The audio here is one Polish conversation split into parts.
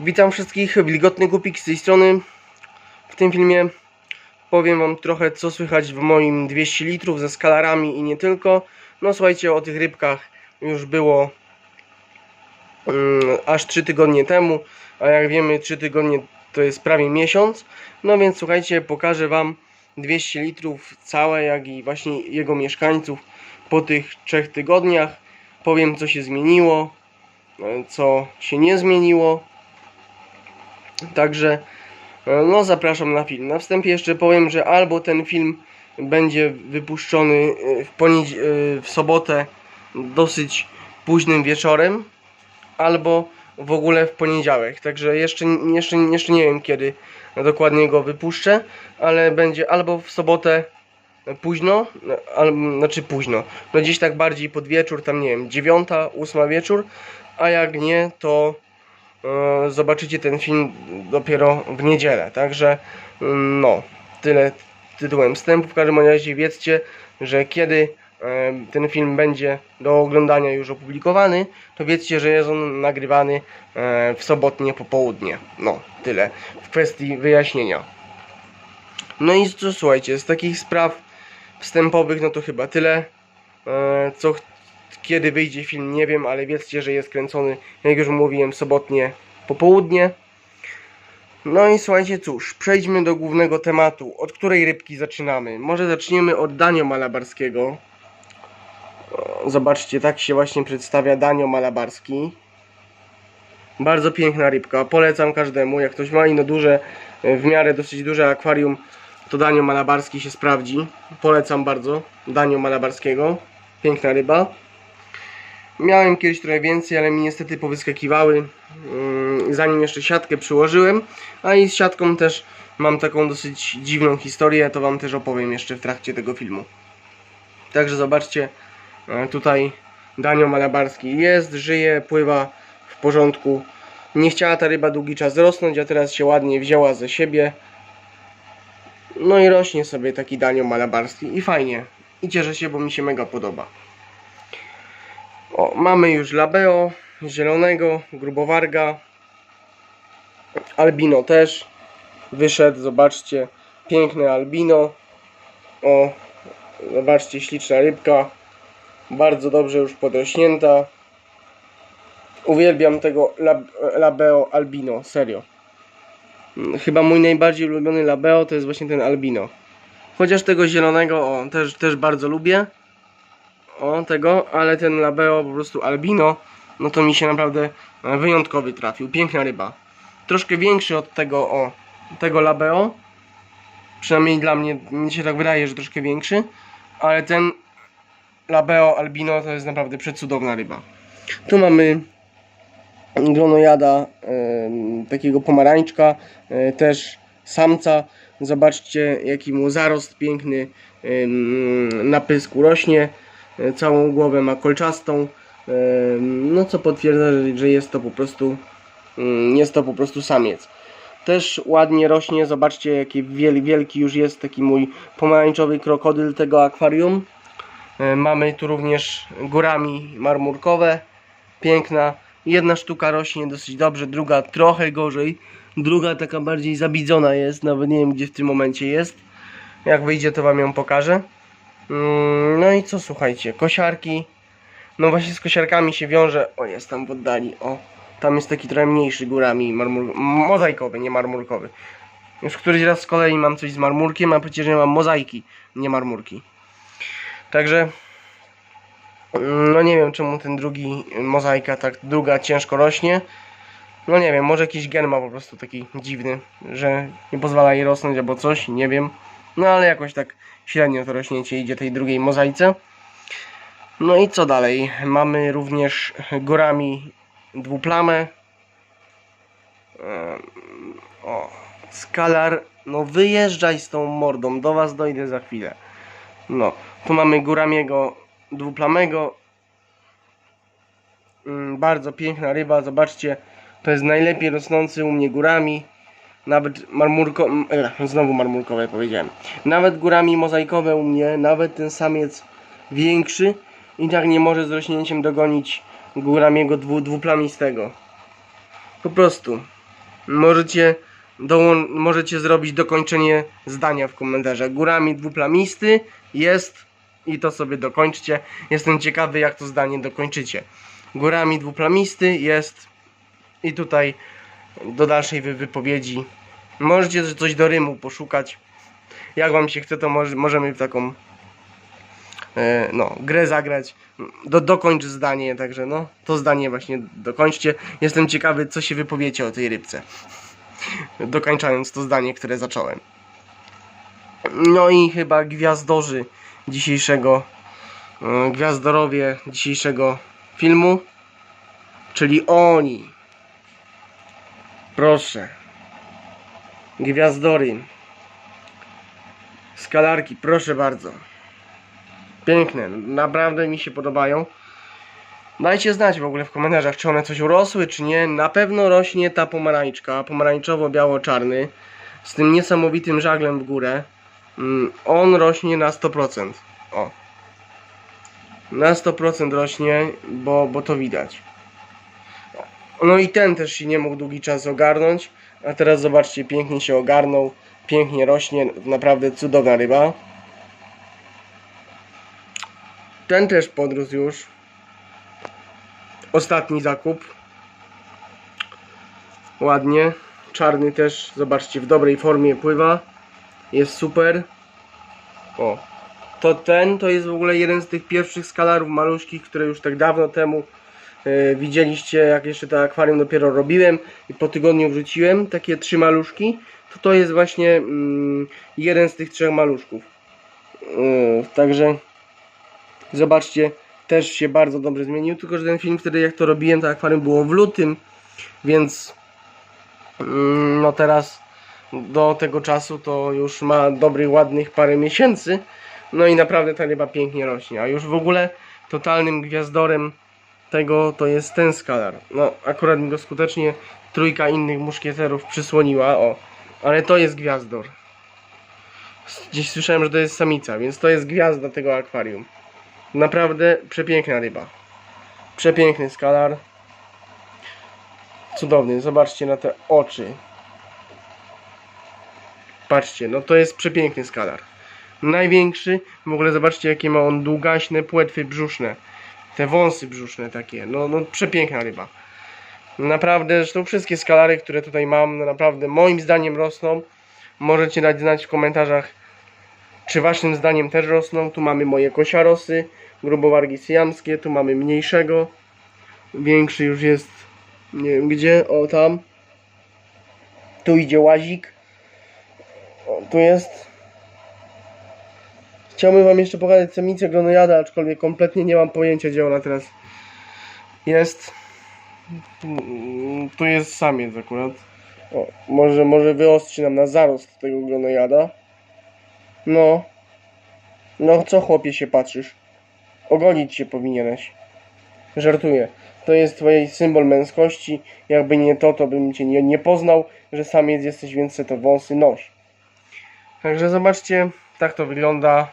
Witam wszystkich, Wilgotny Kupik z tej strony. W tym filmie powiem wam trochę co słychać w moim 200 litrów ze skalarami i nie tylko. No słuchajcie, o tych rybkach już było mm, aż 3 tygodnie temu, a jak wiemy 3 tygodnie to jest prawie miesiąc. No więc słuchajcie, pokażę wam 200 litrów całe, jak i właśnie jego mieszkańców po tych 3 tygodniach. Powiem co się zmieniło, e, co się nie zmieniło. Także e, no zapraszam na film. Na wstępie jeszcze powiem, że albo ten film będzie wypuszczony e, w, e, w sobotę dosyć późnym wieczorem, albo w ogóle w poniedziałek. Także jeszcze, jeszcze, jeszcze nie wiem kiedy dokładnie go wypuszczę, ale będzie albo w sobotę późno, albo, znaczy późno, no gdzieś tak bardziej pod wieczór, tam nie wiem, dziewiąta, ósma wieczór, a jak nie, to zobaczycie ten film dopiero w niedzielę. Także mm, no, tyle tytułem wstępu. W każdym razie wiedzcie, że kiedy e, ten film będzie do oglądania już opublikowany, to wiedzcie, że jest on nagrywany e, w sobotnie popołudnie. No, tyle w kwestii wyjaśnienia. No i co słuchajcie, z takich spraw wstępowych, no to chyba tyle. E, co kiedy wyjdzie film, nie wiem, ale wiedzcie, że jest kręcony, jak już mówiłem, sobotnie popołudnie. No i słuchajcie, cóż, przejdźmy do głównego tematu. Od której rybki zaczynamy? Może zaczniemy od Danio Malabarskiego. Zobaczcie, tak się właśnie przedstawia Danio Malabarski. Bardzo piękna rybka, polecam każdemu. Jak ktoś ma ino duże, w miarę dosyć duże akwarium, to Danio Malabarski się sprawdzi. Polecam bardzo Danio Malabarskiego. Piękna ryba. Miałem kiedyś trochę więcej, ale mi niestety powyskakiwały, mm, zanim jeszcze siatkę przyłożyłem. A i z siatką też mam taką dosyć dziwną historię, to Wam też opowiem jeszcze w trakcie tego filmu. Także zobaczcie, e, tutaj Danio Malabarski jest, żyje, pływa w porządku. Nie chciała ta ryba długi czas rosnąć, a teraz się ładnie wzięła ze siebie. No i rośnie sobie taki Danio Malabarski i fajnie. I cieszę się, bo mi się mega podoba. O, mamy już labeo, zielonego, grubowarga, albino też wyszedł, zobaczcie, piękne albino. O, zobaczcie, śliczna rybka, bardzo dobrze już podrośnięta. Uwielbiam tego lab, labeo albino, serio. Chyba mój najbardziej ulubiony labeo to jest właśnie ten albino. Chociaż tego zielonego, o, też, też bardzo lubię o tego, ale ten labeo po prostu albino, no to mi się naprawdę e, wyjątkowy trafił. Piękna ryba. Troszkę większy od tego, o, tego labeo. Przynajmniej dla mnie, mi się tak wydaje, że troszkę większy, ale ten labeo albino to jest naprawdę przecudowna ryba. Tu mamy glonojada em, takiego pomarańczka, e, też samca. Zobaczcie jaki mu zarost piękny em, na pysku rośnie. E, Całą głowę ma kolczastą. em, No co potwierdza, że- jest to po prostu mm, jest to po prostu samiec. Też ładnie rośnie, zobaczcie jaki wiel, wielki już jest taki mój pomarańczowy krokodyl tego akwarium. E, Mamy tu również górami marmurkowe. Piękna. Jedna sztuka rośnie dosyć dobrze, druga trochę gorzej. Druga taka bardziej zabidzona jest, nawet nie wiem gdzie w tym momencie jest. Jak wyjdzie to wam ją pokażę. Mm, No i co słuchajcie, kosiarki. No właśnie z kosiarkami się wiąże. O jest tam w oddali, o. Tam jest taki trochę mniejszy górami, marmur... mozaikowy, nie marmurkowy. Już któryś raz z kolei mam coś z marmurkiem, a przecież ja mam mozaiki, nie marmurki. Także mm, no nie wiem czemu ten drugi mozaika tak druga ciężko rośnie. No nie wiem, może jakiś gen ma po prostu taki dziwny, że nie pozwala jej rosnąć albo coś, nie wiem. No ale jakoś tak średnio to rośnięcie idzie tej drugiej mozaice. No i co dalej? Mamy również górami dwuplamę. O, skalar. No wyjeżdżaj z tą mordą, do was dojdę za chwilę. No, tu mamy góramiego dwuplamego. Mm, Bardzo piękna ryba, zobaczcie. To jest najlepiej rosnący u mnie górami. Nawet marmurko... e, Znowu marmurkowe powiedziałem. Nawet górami mozaikowe u mnie, nawet ten samiec większy i tak nie może z rośnięciem dogonić góramiego dwu, dwuplamistego. Po prostu. możecie, możecie zrobić dokończenie zdania w komentarzach. Górami dwuplamisty jest i to sobie dokończcie. Jestem ciekawy, jak to zdanie dokończycie. Górami dwuplamisty jest i tutaj do dalszej wy- wypowiedzi. Możecie coś do rymu poszukać. Jak wam się chce, to może, możemy taką e, no, grę zagrać. Do, dokończ zdanie, także no, to zdanie właśnie dokończcie. Jestem ciekawy, co się wypowiecie o tej rybce. Dokończając to zdanie, które zacząłem. No i chyba gwiazdorzy dzisiejszego, e, gwiazdorowie dzisiejszego filmu, czyli oni. Proszę. Gwiazdory. Skalarki, proszę bardzo. Piękne, naprawdę mi się podobają. Dajcie znać w ogóle w komentarzach, czy one coś urosły, czy nie. Na pewno rośnie ta pomarańczka, pomarańczowo-biało-czarny, z tym niesamowitym żaglem w górę. Mm, On rośnie na 100%. O. Na 100% rośnie, bo, bo to widać. No i ten też się nie mógł długi czas ogarnąć, a teraz zobaczcie, pięknie się ogarnął, pięknie rośnie, naprawdę cudowna ryba. Ten też podrósł już. Ostatni zakup. Ładnie. Czarny też, zobaczcie, w dobrej formie pływa. Jest super. O. To ten to jest w ogóle jeden z tych pierwszych skalarów maluśkich, które już tak dawno temu widzieliście, jak jeszcze to akwarium dopiero robiłem i po tygodniu wrzuciłem takie trzy maluszki. To to jest właśnie mm, jeden z tych trzech maluszków. Yy, także Zobaczcie, też się bardzo dobrze zmienił, tylko że ten film wtedy jak to robiłem, to akwarium było w lutym, więc mm, no teraz do tego czasu to już ma dobrych, ładnych parę miesięcy. No i naprawdę ta ryba pięknie rośnie, a już w ogóle totalnym gwiazdorem tego to jest ten skalar. No akurat mi go skutecznie trójka innych muszkieterów przysłoniła, o. Ale to jest gwiazdor. Gdzieś słyszałem, że to jest samica, więc to jest gwiazda tego akwarium. Naprawdę przepiękna ryba. Przepiękny skalar. Cudowny. Zobaczcie na te oczy. Patrzcie, no to jest przepiękny skalar. Największy. W ogóle zobaczcie jakie ma on długaśne płetwy brzuszne. Te wąsy brzuszne takie. No, no przepiękna ryba. Naprawdę, zresztą wszystkie skalary, które tutaj mam, no naprawdę moim zdaniem rosną. Możecie dać znać w komentarzach, czy waszym zdaniem też rosną? Tu mamy moje kosiarosy, grubowargi syjamskie, tu mamy mniejszego. Większy już jest, nie wiem gdzie, o tam. Tu idzie łazik. O, tu jest. Chciałbym wam jeszcze pokazać samicę glonojada, aczkolwiek kompletnie nie mam pojęcia gdzie ona teraz jest. Mm, Tu jest samiec akurat. O, może, może wyostrzy nam na zarost tego glonojada. No. No co chłopie się patrzysz? Ogolić się powinieneś. Żartuję. To jest twój symbol męskości. Jakby nie to, to bym cię nie, nie poznał, że samiec jesteś, więc se to wąsy noś. Także zobaczcie, tak to wygląda.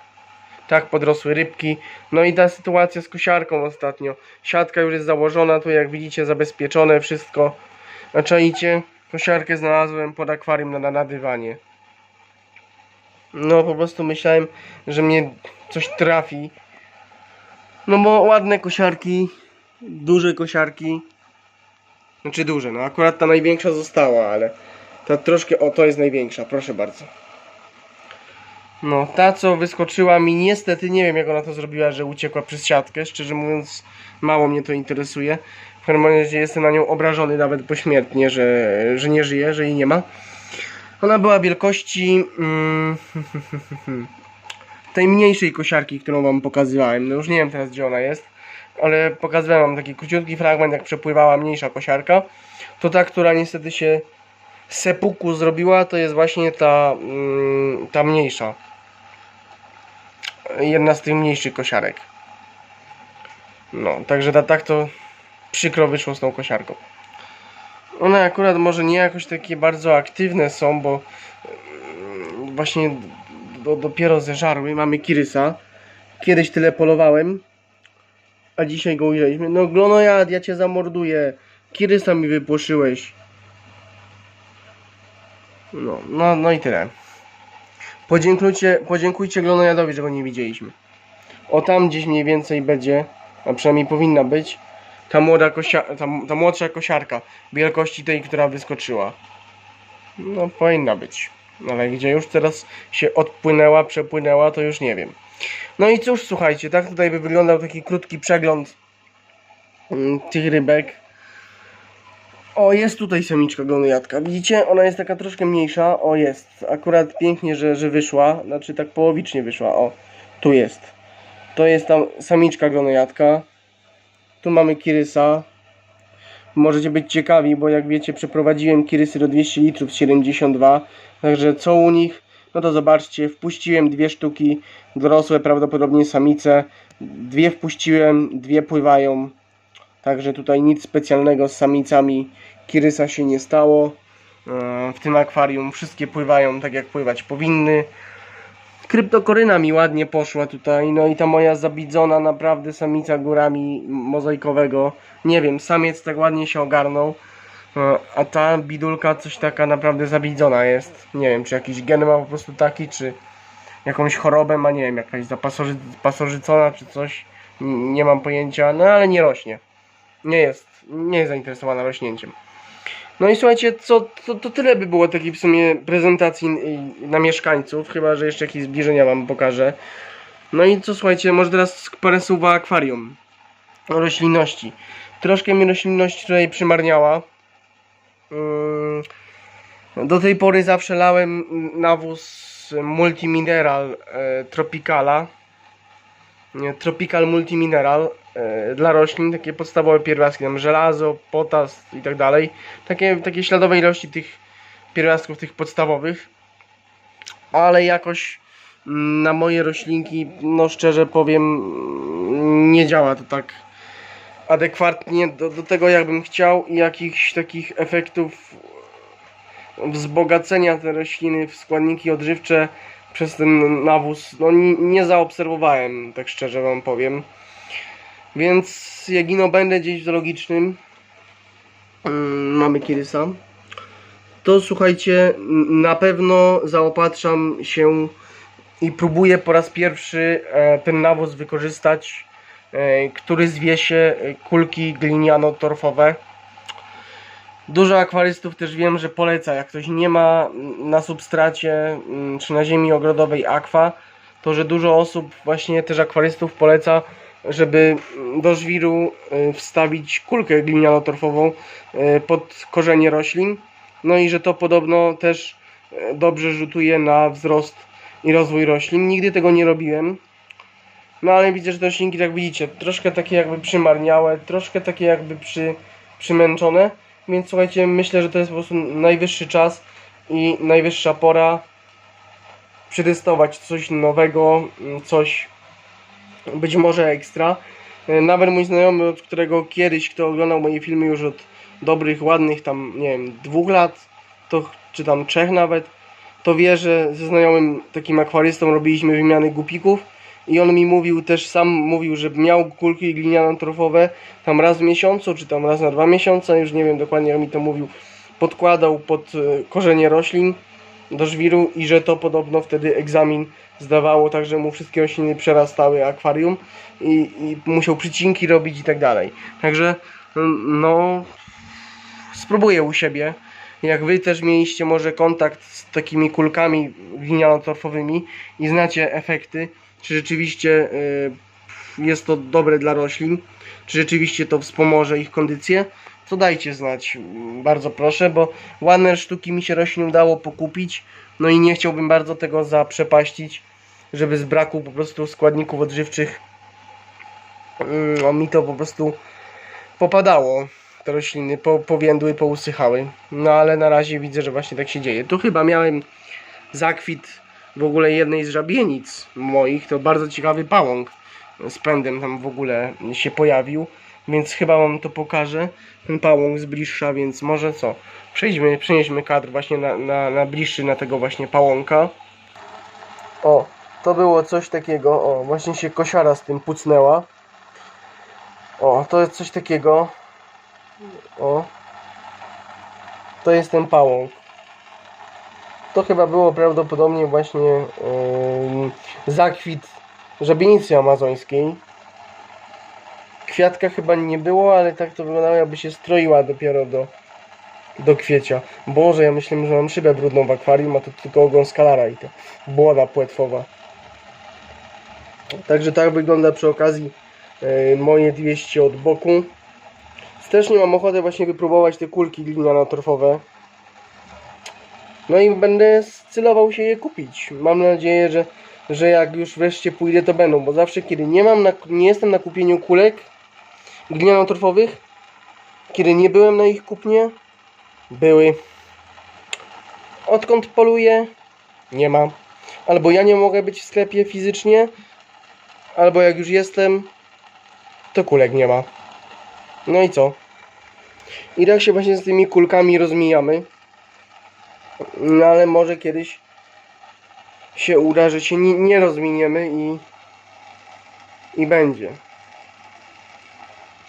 Tak podrosły rybki. No i ta sytuacja z kosiarką ostatnio. Siatka już jest założona, tu jak widzicie zabezpieczone wszystko. A? Kosiarkę znalazłem pod akwarium na, na, na dywanie. No po prostu myślałem, że mnie coś trafi. No bo ładne kosiarki, duże kosiarki. Znaczy duże, no akurat ta największa została, ale ta troszkę, o to jest największa, proszę bardzo. No, ta co wyskoczyła mi niestety, nie wiem jak ona to zrobiła, że uciekła przez siatkę, szczerze mówiąc mało mnie to interesuje. W każdym razie jestem na nią obrażony nawet pośmiertnie, że, że nie żyje, że jej nie ma. Ona była wielkości mm, tej mniejszej kosiarki, którą wam pokazywałem. No już nie wiem teraz gdzie ona jest, ale pokazywałem wam taki króciutki fragment, jak przepływała mniejsza kosiarka. To ta, która niestety się sepuku zrobiła, to jest właśnie ta, mm, ta mniejsza. Jedna z tych mniejszych kosiarek. No, także ta, tak to przykro wyszło z tą kosiarką. One akurat może nie jakoś takie bardzo aktywne są, bo mm, właśnie do, dopiero zeżarły. Mamy kirysa. Kiedyś tyle polowałem, a dzisiaj go ujrzeliśmy. No glonojad, ja cię zamorduję. Kirysa mi wypłoszyłeś. No, no, no i tyle. Podziękujcie, podziękujcie Glonojadowi, że go nie widzieliśmy. O tam gdzieś mniej więcej będzie, a przynajmniej powinna być, ta młoda kosia, ta, ta młodsza kosiarka wielkości tej, która wyskoczyła. No powinna być. Ale gdzie już teraz się odpłynęła, przepłynęła, to już nie wiem. No i cóż, słuchajcie, tak tutaj by wyglądał taki krótki przegląd mm, tych rybek. O, jest tutaj samiczka glonojadka. Widzicie? Ona jest taka troszkę mniejsza. O, jest. Akurat pięknie, że, że wyszła. Znaczy tak połowicznie wyszła. O, tu jest. To jest tam samiczka glonojadka. Tu mamy kirysa. Możecie być ciekawi, bo jak wiecie, przeprowadziłem kirysy do 200 litrów z 72. Także co u nich? No to zobaczcie, wpuściłem dwie sztuki, dorosłe prawdopodobnie samice. Dwie wpuściłem, dwie pływają. Także tutaj nic specjalnego z samicami kirysa się nie stało. E, W tym akwarium wszystkie pływają tak jak pływać powinny. Kryptokoryna mi ładnie poszła tutaj. No i ta moja zabidzona naprawdę samica górami mozaikowego. Nie wiem, samiec tak ładnie się ogarnął. E, A ta bidulka coś taka naprawdę zabidzona jest. Nie wiem, czy jakiś gen ma po prostu taki, czy jakąś chorobę ma, nie wiem, jakaś zapasoży, pasożycona, czy coś. Nie mam pojęcia, no ale nie rośnie. Nie jest, nie jest zainteresowana rośnięciem. No i słuchajcie, co, to, to tyle by było takiej w sumie prezentacji na mieszkańców, chyba że jeszcze jakieś zbliżenia wam pokażę. No i co słuchajcie, może teraz parę słów o akwarium. O roślinności. Troszkę mi roślinność tutaj przymarniała. Ym, Do tej pory zawsze lałem nawóz Multimineral e, Tropicala. Tropical Multimineral dla roślin, takie podstawowe pierwiastki, tam żelazo, potas i tak dalej. Takie, takie śladowe ilości tych pierwiastków, tych podstawowych. Ale jakoś mm, na moje roślinki, no szczerze powiem, mm, nie działa to tak adekwatnie do, do tego, jakbym chciał i jakichś takich efektów wzbogacenia te rośliny w składniki odżywcze przez ten nawóz, no ni- nie zaobserwowałem, tak szczerze wam powiem. Więc jak ino będę gdzieś w zoologicznym, mm, mamy kirysa, to słuchajcie, na pewno zaopatrzam się i próbuję po raz pierwszy e, ten nawóz wykorzystać, e, który zwie się e, kulki gliniano-torfowe. Dużo akwarystów też wiem, że poleca, jak ktoś nie ma mm, na substracie mm, czy na ziemi ogrodowej akwa, to że dużo osób, właśnie też akwarystów poleca, żeby do żwiru y, wstawić kulkę gliniano-torfową y, pod korzenie roślin. No i że to podobno też y, dobrze rzutuje na wzrost i rozwój roślin. Nigdy tego nie robiłem. No ale widzę, że te roślinki, tak widzicie, troszkę takie jakby przymarniałe, troszkę takie jakby przy, przymęczone. Więc słuchajcie, myślę, że to jest po prostu najwyższy czas i najwyższa pora przetestować coś nowego, mm, coś być może ekstra. E, Nawet mój znajomy, od którego kiedyś, kto oglądał moje filmy już od dobrych, ładnych tam, nie wiem, dwóch lat, to, czy tam trzech nawet, to wie, że ze znajomym takim akwarystą robiliśmy wymiany gupików i on mi mówił, też sam mówił, że miał kulki gliniano-torfowe tam raz w miesiącu, czy tam raz na dwa miesiące, już nie wiem dokładnie jak mi to mówił, podkładał pod e, korzenie roślin do żwiru i że to podobno wtedy egzamin zdawało, tak że mu wszystkie rośliny przerastały akwarium i, i musiał przycinki robić i tak dalej. Także no spróbuję u siebie. Jak wy też mieliście może kontakt z takimi kulkami gliniano-torfowymi i znacie efekty, czy rzeczywiście y, jest to dobre dla roślin, czy rzeczywiście to wspomoże ich kondycję, to dajcie znać, mm, bardzo proszę, bo ładne sztuki mi się roślin udało pokupić, no i nie chciałbym bardzo tego zaprzepaścić, żeby z braku po prostu składników odżywczych no, mi to po prostu popadało, te rośliny, po, powiędły, pousychały, no ale na razie widzę, że właśnie tak się dzieje. Tu chyba miałem zakwit w ogóle jednej z żabienic moich, to bardzo ciekawy pałąk z pędem tam w ogóle się pojawił, więc chyba wam to pokażę, ten pałąk z bliższa, więc może co, przejdźmy, przenieśmy kadr właśnie na, na, na bliższy, na tego właśnie pałąka. O, to było coś takiego, o, właśnie się kosiara z tym pucnęła. O, to jest coś takiego. O. To jest ten pałąk. To chyba było prawdopodobnie właśnie yy, zakwit żabienicy amazońskiej. Kwiatka chyba nie było, ale tak to wyglądało jakby się stroiła dopiero do, do kwiecia. Boże, ja myślałem, że mam szybę brudną w akwarium, a to tylko ogon skalara i to błoda płetwowa. Także tak wygląda przy okazji yy, moje 200 od boku. Też nie mam ochoty właśnie wypróbować te kulki gliniano-torfowe. No i będę scylował się je kupić. Mam nadzieję, że, że jak już wreszcie pójdę, to będą, bo zawsze kiedy nie mam, na, nie jestem na kupieniu kulek gliniano-torfowych, kiedy nie byłem na ich kupnie, były. Odkąd poluję, nie ma. Albo ja nie mogę być w sklepie fizycznie, albo jak już jestem, to kulek nie ma. No i co? I tak się właśnie z tymi kulkami rozmijamy. No ale może kiedyś się uda, że się nie, nie rozminiemy i i będzie.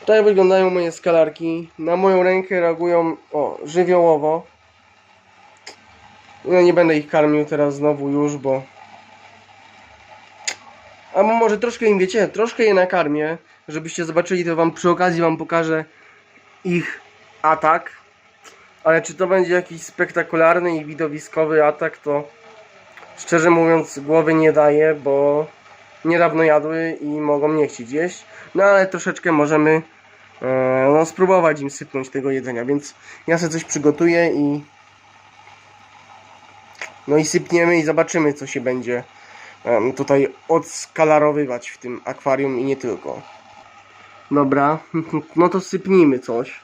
Tak wyglądają moje skalarki. Na moją rękę reagują o, żywiołowo. No nie będę ich karmił teraz znowu już, bo a może troszkę im wiecie, troszkę je nakarmię, żebyście zobaczyli, to wam przy okazji wam pokażę ich atak. Ale czy to będzie jakiś spektakularny i widowiskowy atak, to szczerze mówiąc głowy nie daje, bo niedawno jadły i mogą nie chcieć jeść. No ale troszeczkę możemy no, spróbować im sypnąć tego jedzenia, więc ja sobie coś przygotuję i no i sypniemy i zobaczymy co się będzie tutaj odskalarowywać w tym akwarium i nie tylko. Dobra, no to sypnijmy coś.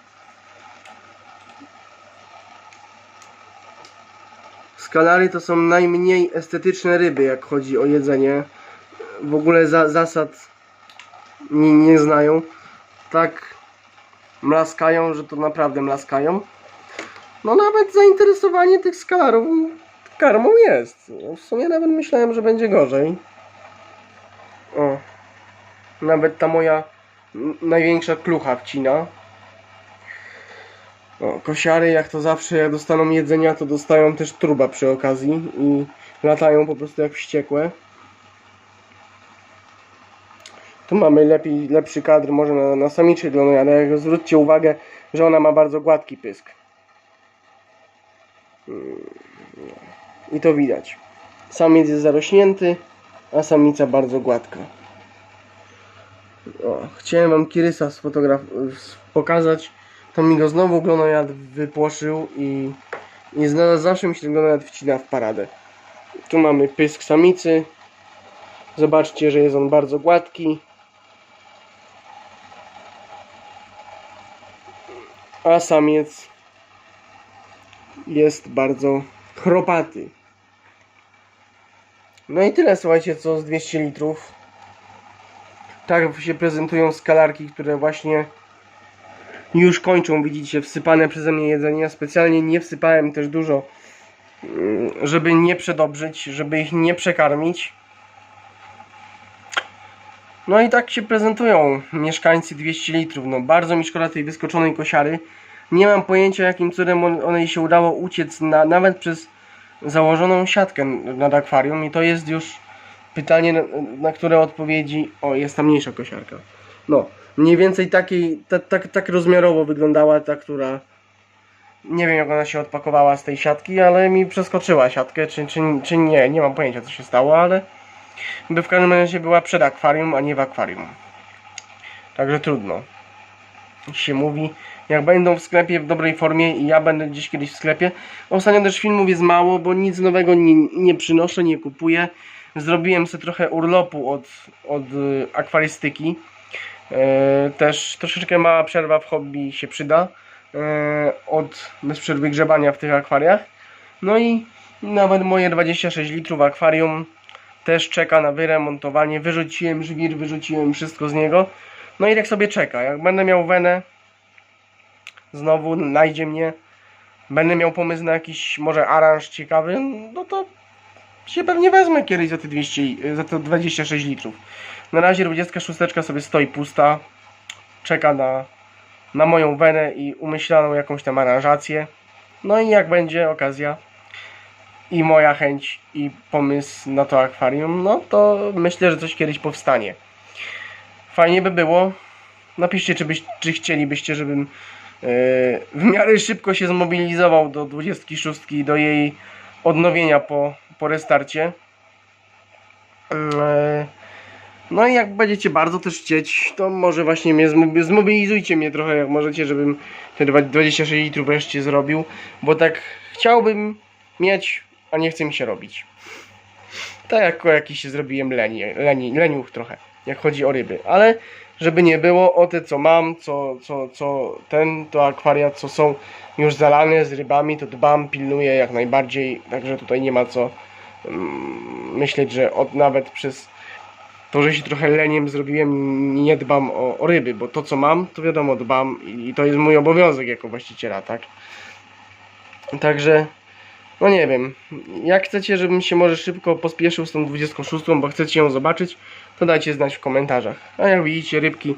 Skalary to są najmniej estetyczne ryby, jak chodzi o jedzenie. W ogóle za, zasad nie, nie znają. Tak mlaskają, że to naprawdę mlaskają. No nawet zainteresowanie tych skalarów karmą jest. No, W sumie nawet myślałem, że będzie gorzej. O. Nawet ta moja największa klucha wcina. O, kosiary jak to zawsze jak dostaną jedzenia to dostają też truba przy okazji i latają po prostu jak wściekłe. Tu mamy lepiej, lepszy kadr może na, na samiczej ale zwróćcie uwagę, że ona ma bardzo gładki pysk. Mm, I to widać. Samiec jest zarośnięty, a samica bardzo gładka. O, chciałem wam Kirysa pokazać. To mi go znowu glonojad wypłoszył i, i zawsze mi się glonojad wcina w paradę. Tu mamy pysk samicy. Zobaczcie, że jest on bardzo gładki. A samiec jest bardzo chropaty. No i tyle, słuchajcie, co z 200 litrów. Tak się prezentują skalarki, które właśnie już kończą, widzicie, wsypane przeze mnie jedzenie. Ja specjalnie nie wsypałem też dużo, mm, żeby nie przedobrzyć, żeby ich nie przekarmić. No i tak się prezentują mieszkańcy 200 litrów. No bardzo mi szkoda tej wyskoczonej kosiary. Nie mam pojęcia jakim cudem on- onej się udało uciec na, nawet przez założoną siatkę nad akwarium i to jest już pytanie, na, na które odpowiedzi... O, jest ta mniejsza kosiarka. No, mniej więcej takiej, ta, tak, tak rozmiarowo wyglądała ta, która... Nie wiem jak ona się odpakowała z tej siatki, ale mi przeskoczyła siatkę, czy, czy, czy nie, nie mam pojęcia co się stało, ale by w każdym razie była przed akwarium, a nie w akwarium. Także trudno. Się mówi, jak będą w sklepie w dobrej formie i ja będę gdzieś kiedyś w sklepie. Ostatnio też filmów jest mało, bo nic nowego nie, nie przynoszę, nie kupuję. Zrobiłem sobie trochę urlopu od, od y, akwarystyki. E, też troszeczkę mała przerwa w hobby się przyda. E, od bez przerwy grzebania w tych akwariach. No i nawet moje 26 litrów akwarium też czeka na wyremontowanie. Wyrzuciłem żwir, wyrzuciłem wszystko z niego. No i tak sobie czeka. Jak będę miał wenę, znowu znajdzie mnie, będę miał pomysł na jakiś może aranż ciekawy, no to się pewnie wezmę kiedyś za te 200, za te 26 litrów. Na razie 26 sobie stoi pusta, czeka na, na moją wenę i umyślaną jakąś tam aranżację. No i jak będzie okazja, i moja chęć i pomysł na to akwarium, no to myślę, że coś kiedyś powstanie. Fajnie by było. Napiszcie, czy, byś, czy chcielibyście, żebym e, w miarę szybko się zmobilizował do 26, do jej odnowienia po, po restarcie. E, no i jak będziecie bardzo też chcieć, to może właśnie mnie zmob- zmobilizujcie mnie trochę jak możecie, żebym te dwa- 26 litrów wreszcie zrobił, bo tak chciałbym mieć, a nie chce mi się robić. Tak jak jakiś się zrobiłem leni, leni, leniuch trochę, jak chodzi o ryby, ale żeby nie było, o te co mam, co, co, co ten, to akwaria co są już zalane z rybami, to dbam, pilnuję jak najbardziej, także tutaj nie ma co mm, myśleć, że od nawet przez to, że się trochę leniem zrobiłem, nie dbam o, o ryby, bo to co mam, to wiadomo dbam i, i to jest mój obowiązek jako właściciela, tak? Także, no nie wiem, jak chcecie, żebym się może szybko pospieszył z tą 26, bo chcecie ją zobaczyć, to dajcie znać w komentarzach. A jak widzicie, rybki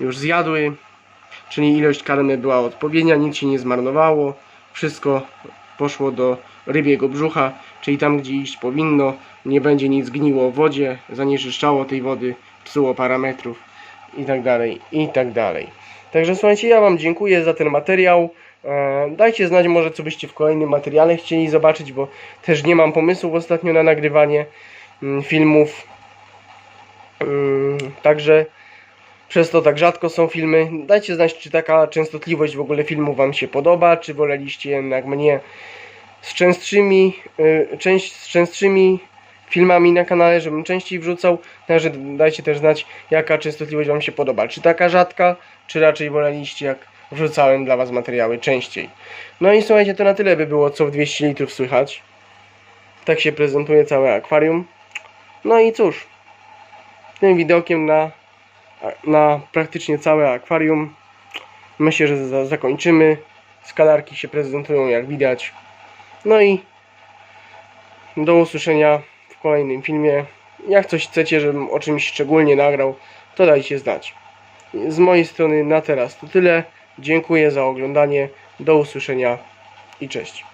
już zjadły, czyli ilość karmy była odpowiednia, nic się nie zmarnowało, wszystko poszło do rybiego brzucha, czyli tam gdzie iść powinno, nie będzie nic gniło w wodzie, zanieczyszczało tej wody, psuło parametrów i tak dalej, i tak dalej. Także słuchajcie, ja Wam dziękuję za ten materiał. E, Dajcie znać może co byście w kolejnym materiale chcieli zobaczyć, bo też nie mam pomysłów ostatnio na nagrywanie mm, filmów. Mm, Także przez to tak rzadko są filmy. Dajcie znać, czy taka częstotliwość w ogóle filmów Wam się podoba, czy woleliście jednak mnie z częstszymi, y, część, z częstszymi filmami na kanale, żebym częściej wrzucał. Także dajcie też znać, jaka częstotliwość Wam się podoba. Czy taka rzadka, czy raczej woleliście, jak wrzucałem dla Was materiały częściej. No i słuchajcie, to na tyle by było, co w 200 litrów słychać. Tak się prezentuje całe akwarium. No i cóż, tym widokiem na, na praktycznie całe akwarium myślę, że za, zakończymy. Skalarki się prezentują jak widać. No i do usłyszenia w kolejnym filmie. Jak coś chcecie, żebym o czymś szczególnie nagrał, to dajcie znać. Z mojej strony na teraz to tyle. Dziękuję za oglądanie. Do usłyszenia i cześć.